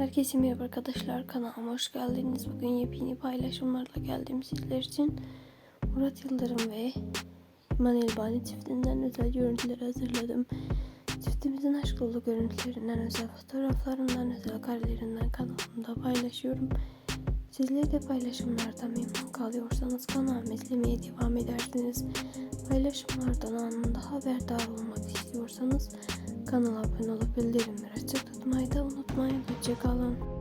Herkese merhaba arkadaşlar kanalıma hoş geldiniz. Bugün yepyeni paylaşımlarla geldim sizler için. Murat Yıldırım ve İman Elbani çiftinden özel görüntüler hazırladım. Çiftimizin aşk dolu görüntülerinden, özel fotoğraflarından, özel karelerinden kanalımda paylaşıyorum. Sizler de paylaşımlardan memnun kalıyorsanız kanalımı izlemeye devam edersiniz. Paylaşımlardan anında haberdar olmak istiyorsanız kanala abone olup bildirimleri açık tutmayı da unutmayın. Hoşçakalın.